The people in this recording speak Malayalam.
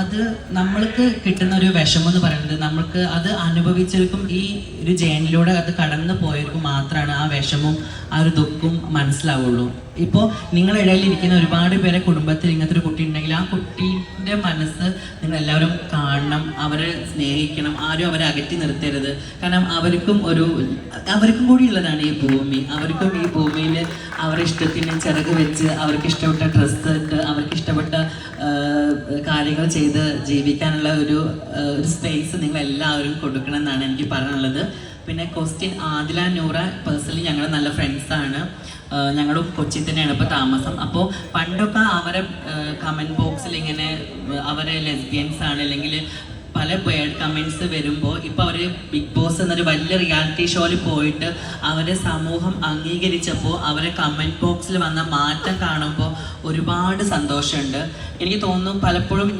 അത് നമ്മൾക്ക് കിട്ടുന്ന ഒരു വിഷമം എന്ന് പറയുന്നത് നമ്മൾക്ക് അത് അനുഭവിച്ചവർക്കും ഈ ഒരു ജേണിലൂടെ അത് കടന്നു പോയവർക്കും മാത്രമാണ് ആ വിഷമവും ആ ഒരു ദുഃഖവും മനസ്സിലാവുള്ളൂ. ഇപ്പോൾ നിങ്ങളിടയിൽ ഇരിക്കുന്ന ഒരുപാട് പേരെ കുടുംബത്തിൽ ഇങ്ങനത്തെ ഒരു കുട്ടി ഉണ്ടെങ്കിൽ ആ കുട്ടീന്റെ മനസ്സ് നിങ്ങൾ എല്ലാവരും കാണണം അവരെ സ്നേഹിക്കണം ആരും അവരെ അകറ്റി നിർത്തരുത്. കാരണം അവർക്കും ഒരു അവർക്കും കൂടി ഉള്ളതാണ് ഈ ഭൂമി. അവർക്കും ഈ ഭൂമിയിൽ അവരുടെ ഇഷ്ടത്തിന് ചിറക് വെച്ച് അവർക്ക് ഇഷ്ടപ്പെട്ട ഡ്രസ്സ് അവർക്ക് കാര്യങ്ങൾ ചെയ്ത് ജീവിക്കാനുള്ള ഒരു ഒരു സ്പേസ് നിങ്ങൾ എല്ലാവരും കൊടുക്കണം എന്നാണ് എനിക്ക് പറയാനുള്ളത്. പിന്നെ ക്വസ്റ്റ്യൻ ആദില നൂറ പേഴ്സണലി ഞങ്ങൾ നല്ല ഫ്രണ്ട്സാണ് ഞങ്ങളും കൊച്ചി തന്നെയാണ് ഇപ്പോൾ താമസം. അപ്പോൾ പണ്ടൊക്കെ അവരെ കമന്റ് ബോക്സിൽ ഇങ്ങനെ അവരെ ലെസ്ബിയൻസ് ആണ്. അല്ലെങ്കിൽ പല ബേഡ് കമൻസ് വരുമ്പോൾ ഇപ്പോൾ അവർ ബിഗ് ബോസ് എന്നൊരു വലിയ റിയാലിറ്റി ഷോയിൽ പോയിട്ട് അവരെ സമൂഹം അംഗീകരിച്ചപ്പോൾ അവരെ കമന്റ് ബോക്സിൽ വന്ന മാറ്റം കാണുമ്പോൾ ഒരുപാട് സന്തോഷമുണ്ട്. എനിക്ക് തോന്നുന്നു പലപ്പോഴും